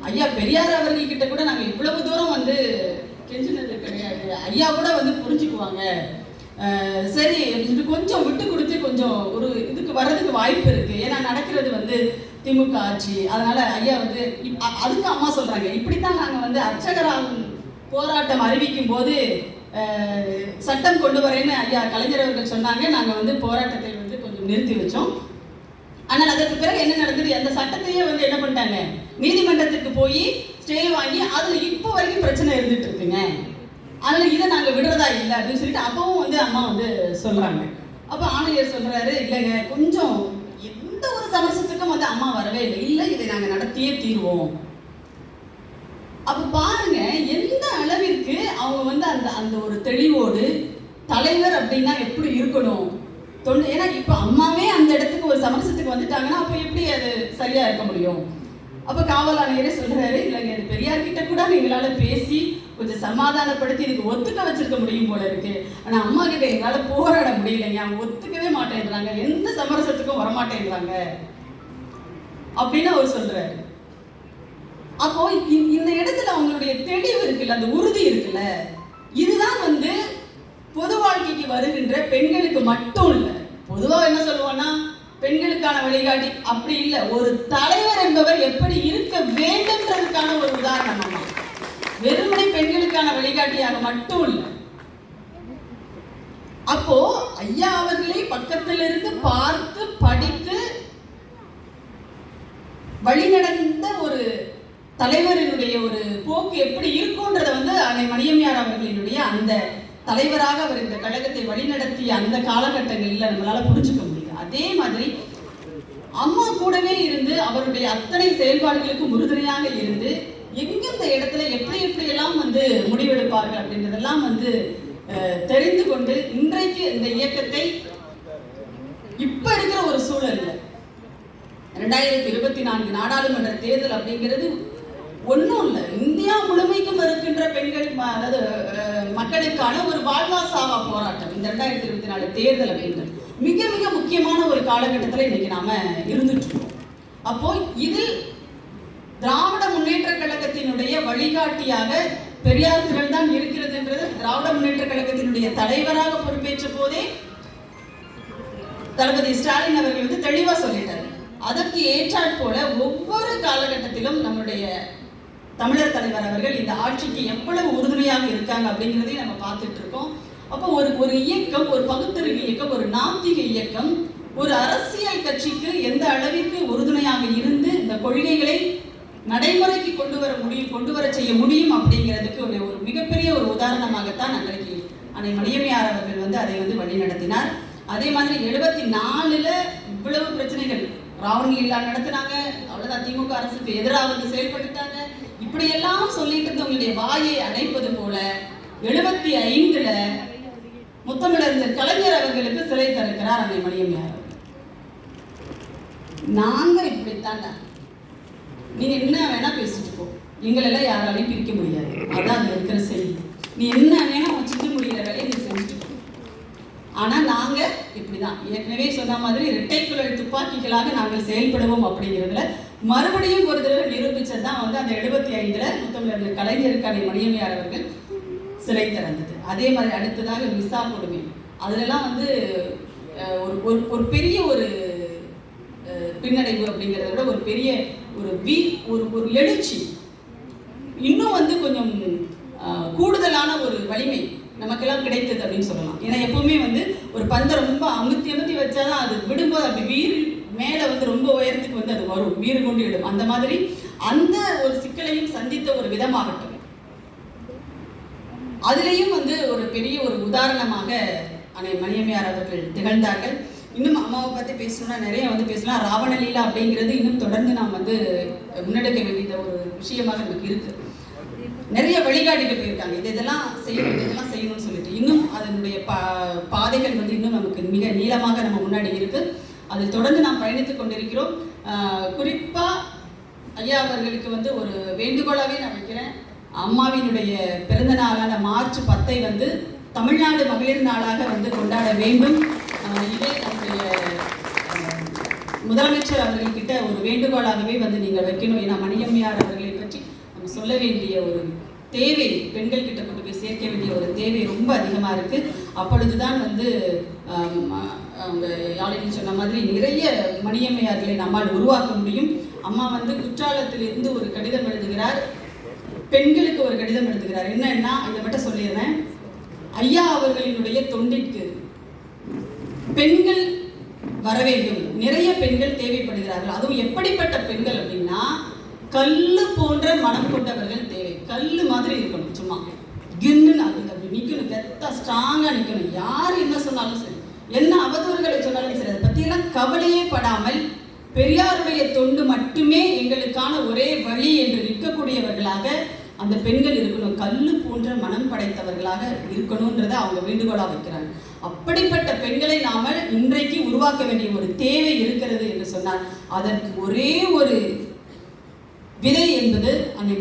ஐயா பெரியார் அவர்கள் கிட்ட கூட நாங்க இவ்வளவு தூரம் வந்து கெஞ்சினது கிடையாது. ஐயா கூட வந்து புரிஞ்சுக்குவாங்க. சரி இது கொஞ்சம் விட்டு கொடுத்து கொஞ்சம் ஒரு இதுக்கு வர்றதுக்கு வாய்ப்பு இருக்கு. ஏன்னா நடக்கிறது வந்து திமுக ஆட்சி. அதனால ஐயா வந்து இப்- அ- அதுக்கு அம்மா சொல்றாங்க. இப்படித்தான் நாங்க வந்து அர்ச்சகராகும் போராட்டம் அறிவிக்கும் போது சட்டம் கொண்டு வரேன்னு ஐயா கலைஞர் அவர்கள் சொன்னாங்க. நாங்க வந்து போராட்டத்தை வந்து கொஞ்சம் நிறுத்தி வச்சோம். ஆனால் அதற்கு பிறகு என்ன நடந்தது? அந்த சட்டத்தையே வந்து என்ன பண்ணிட்டாங்க? நீதிமன்றத்துக்கு போய் ஸ்டே வாங்கி அதுல இப்போ வரைக்கும் பிரச்சனை இருந்துட்டு இருக்குங்க. அதனால இதை நாங்க விடுறதா இல்லை அப்படின்னு சொல்லிட்டு அப்பவும் வந்து அம்மா வந்து சொல்றாங்க. அப்ப ஆணையர் சொல்றாரு இல்லைங்க கொஞ்சம் எந்த ஒரு சமரசத்துக்கும் வந்து அம்மா வரவே இல்லை. இல்லை இதை நாங்க நடத்தியே தீர்வோம். அப்ப பாருங்க எந்த அளவிற்கு அவங்க வந்து அந்த அந்த ஒரு தெளிவோடு தலைவர் அப்படின்னா எப்படி இருக்கணும்? தொண்டு ஏன்னா இப்போ அம்மாவே அந்த இடத்துக்கு ஒரு சமரசத்துக்கு வந்துட்டாங்கன்னா அப்போ எப்படி அது சரியா இருக்க முடியும்? அப்போ காவல் ஆணையரே சொல்றாரு இல்லைங்க அது பெரியார் கிட்ட கூட எங்களால் பேசி கொஞ்சம் சமாதானப்படுத்தி இதுக்கு ஒத்துக்க வச்சிருக்க முடியும் போல இருக்கு. ஆனால் அம்மா கிட்ட எங்களால் போராட முடியலைங்க அவங்க ஒத்துக்கவே மாட்டேன்றாங்க. எந்த சமரசத்துக்கும் வரமாட்டேன்றாங்க? அப்படின்னு அவர் சொல்றாரு. அப்போ இந்த இடத்துல அவங்களுடைய தெளிவு இருக்குல்ல அந்த உறுதி இருக்குல்ல இதுதான் வந்து பொது வாழ்க்கைக்கு வருகின்ற பெண்களுக்கு மட்டும் இல்லை. பொதுவாக என்ன சொல்லுவோம்னா பெண்களுக்கான வழிகாட்டி அப்படி இல்லை. ஒரு தலைவர் என்பவர் எப்படி இருக்க வேண்டும்ன்றதுக்கான ஒரு உதாரணம் வெறுமனை பெண்களுக்கான வழிகாட்டியாக மட்டும் இல்லை. அப்போ ஐயா அவர்களே பக்கத்திலிருந்து பார்த்து படித்து வழிநடந்த ஒரு தலைவரினுடைய ஒரு போக்கு எப்படி இருக்கும்ன்றத வந்து அன்னை மணியம்மையார் அவர்களினுடைய அந்த தலைவராக அவர் இந்த கழகத்தை வழிநடத்திய அந்த காலகட்டங்களில் நம்மளால புரிஞ்சுக்க முடியும் அதே மாதிரி அம்மா கூடவே இருந்து அவருடைய அத்தனை செயல்பாடுகளுக்கும் உறுதுணையாக இருந்து எங்கெந்த இடத்துல எப்படி எப்படி எல்லாம் வந்து முடிவெடுப்பார்கள் அப்படின்றதெல்லாம் வந்து தெரிந்து கொண்டு இன்றைக்கு இந்த இயக்கத்தை இப்ப இருக்கிற ஒரு சூழல்ல ரெண்டாயிரத்தி இருபத்தி நான்கு நாடாளுமன்ற தேர்தல் அப்படிங்கிறது ஒன்றும் இந்தியா முழுமைக்கும் இருக்கின்ற பெண்கள் அதாவது மக்களுக்கான ஒரு வாழ்வாசாவா போராட்டம். இந்த ரெண்டாயிரத்தி இருபத்தி நாலு தேர்தல் அப்படின்றது மிக மிக முக்கியமான ஒரு காலகட்டத்தில் இன்னைக்கு நாம இருந்துட்டு இருக்கோம். அப்போ இதில் திராவிட முன்னேற்ற கழகத்தினுடைய வழிகாட்டியாக பெரியார் திரள் தான் இருக்கிறது என்றது திராவிட முன்னேற்ற கழகத்தினுடைய தலைவராக பொறுப்பேற்ற போதே தளபதி ஸ்டாலின் அவர்கள் வந்து தெளிவாக சொல்லிட்டார். அதற்கு ஏற்றாற் போல ஒவ்வொரு காலகட்டத்திலும் நம்முடைய தமிழர் தலைவர் அவர்கள் இந்த ஆட்சிக்கு எவ்வளவு உறுதுணையாக இருக்காங்க அப்படிங்கிறதையும் நம்ம பார்த்துட்டு இருக்கோம். அப்போ ஒரு ஒரு இயக்கம் ஒரு பகுத்தறிவு இயக்கம் ஒரு நாத்திக இயக்கம் ஒரு அரசியல் கட்சிக்கு எந்த அளவிற்கு உறுதுணையாக இருந்து இந்த கொள்கைகளை நடைமுறைக்கு கொண்டு வர முடியும் கொண்டு வர செய்ய முடியும் அப்படிங்கிறதுக்கு ஒரு ஒரு மிகப்பெரிய ஒரு உதாரணமாகத்தான் அன்றைக்கு அன்னை மணியமையார் அவர்கள் வந்து அதை வந்து வழிநடத்தினார். அதே மாதிரி எழுபத்தி நாலுல இவ்வளவு பிரச்சனைகள் ராவணி இல்லா நடத்தினாங்க அவ்வளவுதான் திமுக அரசுக்கு எதிராக வந்து செயல்பட்டுட்டாங்க. இப்படியெல்லாம் சொல்லிட்டு இருந்தவங்களுடைய வாயை அடைப்பது போல எழுபத்தி ஐந்துல முத்தமிழர் கலைஞர் அவர்களுக்கு சிலை திறக்கிறார் அன்னை மணியம்மையார் அவர்கள். நாங்க இப்படித்தாங்க நீங்க என்ன வேணா பேசிட்டு போ. எங்களெல்லாம் யாராலையும் பிரிக்க முடியாது. அதான் அது இருக்கிற செய்தி நீ என்ன வேணா வச்சுட்டு முடியிற வேலையை நீ செஞ்சுட்டு போ. ஆனா நாங்க இப்படிதான். ஏற்கனவே சொன்ன மாதிரி இரட்டை குழல் துப்பாக்கிகளாக நாங்கள் செயல்படுவோம் அப்படிங்கிறதுல மறுபடியும் ஒரு தடவை நிரூபிச்சது தான் வந்து அந்த எழுபத்தி ஐந்துல முத்தமிழர் கலைஞர் கலை மணியமையார் அவர்கள் சிலை திறந்தது. அதே மாதிரி அடுத்ததாக விசா கொடுமை. அதுலலாம் வந்து ஒரு ஒரு ஒரு பெரிய ஒரு பின்னடைவு அப்படிங்கிறத விட ஒரு பெரிய ஒரு வீ ஒரு ஒரு எழுச்சி. இன்னும் வந்து கொஞ்சம் கூடுதலான ஒரு வலிமை நமக்கெல்லாம் கிடைத்தது அப்படின்னு சொல்லலாம். ஏன்னா எப்பவுமே வந்து ஒரு பந்தை ரொம்ப அமுத்தி அமுத்தி வச்சாதான் அது விடும்போது அப்படி வீறு மேலே வந்து ரொம்ப உயரத்துக்கு வந்து அது வரும் மீறு கொண்டு விடும். அந்த மாதிரி அந்த ஒரு சிக்கலையும் சந்தித்த ஒரு விதமாகட்டும். அதுலேயும் வந்து ஒரு பெரிய ஒரு உதாரணமாக அன்னை மணியம்மையார் அவர்கள் திகழ்ந்தார்கள். இன்னும் அம்மாவை பற்றி பேசணும்னா நிறைய வந்து பேசலாம். ராவணலீலா அப்படிங்கிறது இன்னும் தொடர்ந்து நாம் வந்து முன்னெடுக்க வேண்டிய ஒரு விஷயமாக நமக்கு இருக்கு. நிறைய வழிகாட்டிட்டு போயிருக்காங்க. இது இதெல்லாம் செய்யணும் இதெல்லாம் செய்யணும்னு சொல்லிட்டு. இன்னும் அதனுடைய பா பாதைகள் வந்து இன்னும் நமக்கு மிக நீளமாக நம்ம முன்னாடி இருக்குது அதில் தொடர்ந்து நாம் பயணித்துக் கொண்டிருக்கிறோம். குறிப்பாக ஐயா அவர்களுக்கு வந்து ஒரு வேண்டுகோளாகவே நான் வைக்கிறேன். அம்மாவினுடைய பிறந்த நாளான மார்ச் பத்தை வந்து தமிழ்நாடு மகளிர் நாளாக வந்து கொண்டாட வேண்டும். ஆஹ் இதே நம்முடைய முதலமைச்சர் அவர்கள்கிட்ட ஒரு வேண்டுகோளாகவே வந்து நீங்கள் வைக்கணும். ஏன்னா மணியம்மையார் அவர்களை பற்றி நம்ம சொல்ல வேண்டிய ஒரு தேவை பெண்கள் கிட்ட சேர்க்க வேண்டிய ஒரு தேவை ரொம்ப அதிகமாக இருக்குது அப்பொழுதுதான் வந்து அவங்க யாழினி சொன்ன மாதிரி நிறைய மணியம்மையார்களை நம்மால் உருவாக்க முடியும். அம்மா வந்து குற்றாலத்திலிருந்து ஒரு கடிதம் எழுதுகிறார். பெண்களுக்கு ஒரு கடிதம் எழுதுகிறார். என்னன்னா இதை மட்டும் சொல்லிடுறேன். ஐயா அவர்களினுடைய தொண்டிற்கு பெண்கள் வர வேண்டும். நிறைய பெண்கள் தேவைப்படுகிறார்கள். அதுவும் எப்படிப்பட்ட பெண்கள் அப்படின்னா கல் போன்ற மனம் கொண்டவர்கள் தேவை. கல் மாதிரி இருக்கணும் சும்மா. கின்னு அது அப்படி நிற்கணும் கெத்தா ஸ்ட்ராங்காக நிற்கணும் யார் என்ன சொன்னாலும் சரி. என்ன அவதூறுகளை சொன்னாலும் சரி அதை பற்றியெல்லாம் கவலையே படாமல் பெரியாருடைய தொண்டு மட்டுமே எங்களுக்கான ஒரே வழி என்று நிற்கக்கூடியவர்களாக அந்த பெண்கள் இருக்கணும். கல்லு போன்ற மனம் படைத்தவர்களாக இருக்கணும்ன்றதை அவங்க வேண்டுகோளாக வைக்கிறாங்க. அப்படிப்பட்ட பெண்களை நாம இன்றைக்கு உருவாக்க வேண்டிய ஒரு தேவை இருக்கிறது என்று சொன்னார் அதற்கு ஒரே ஒரு விதை என்பது அன்னை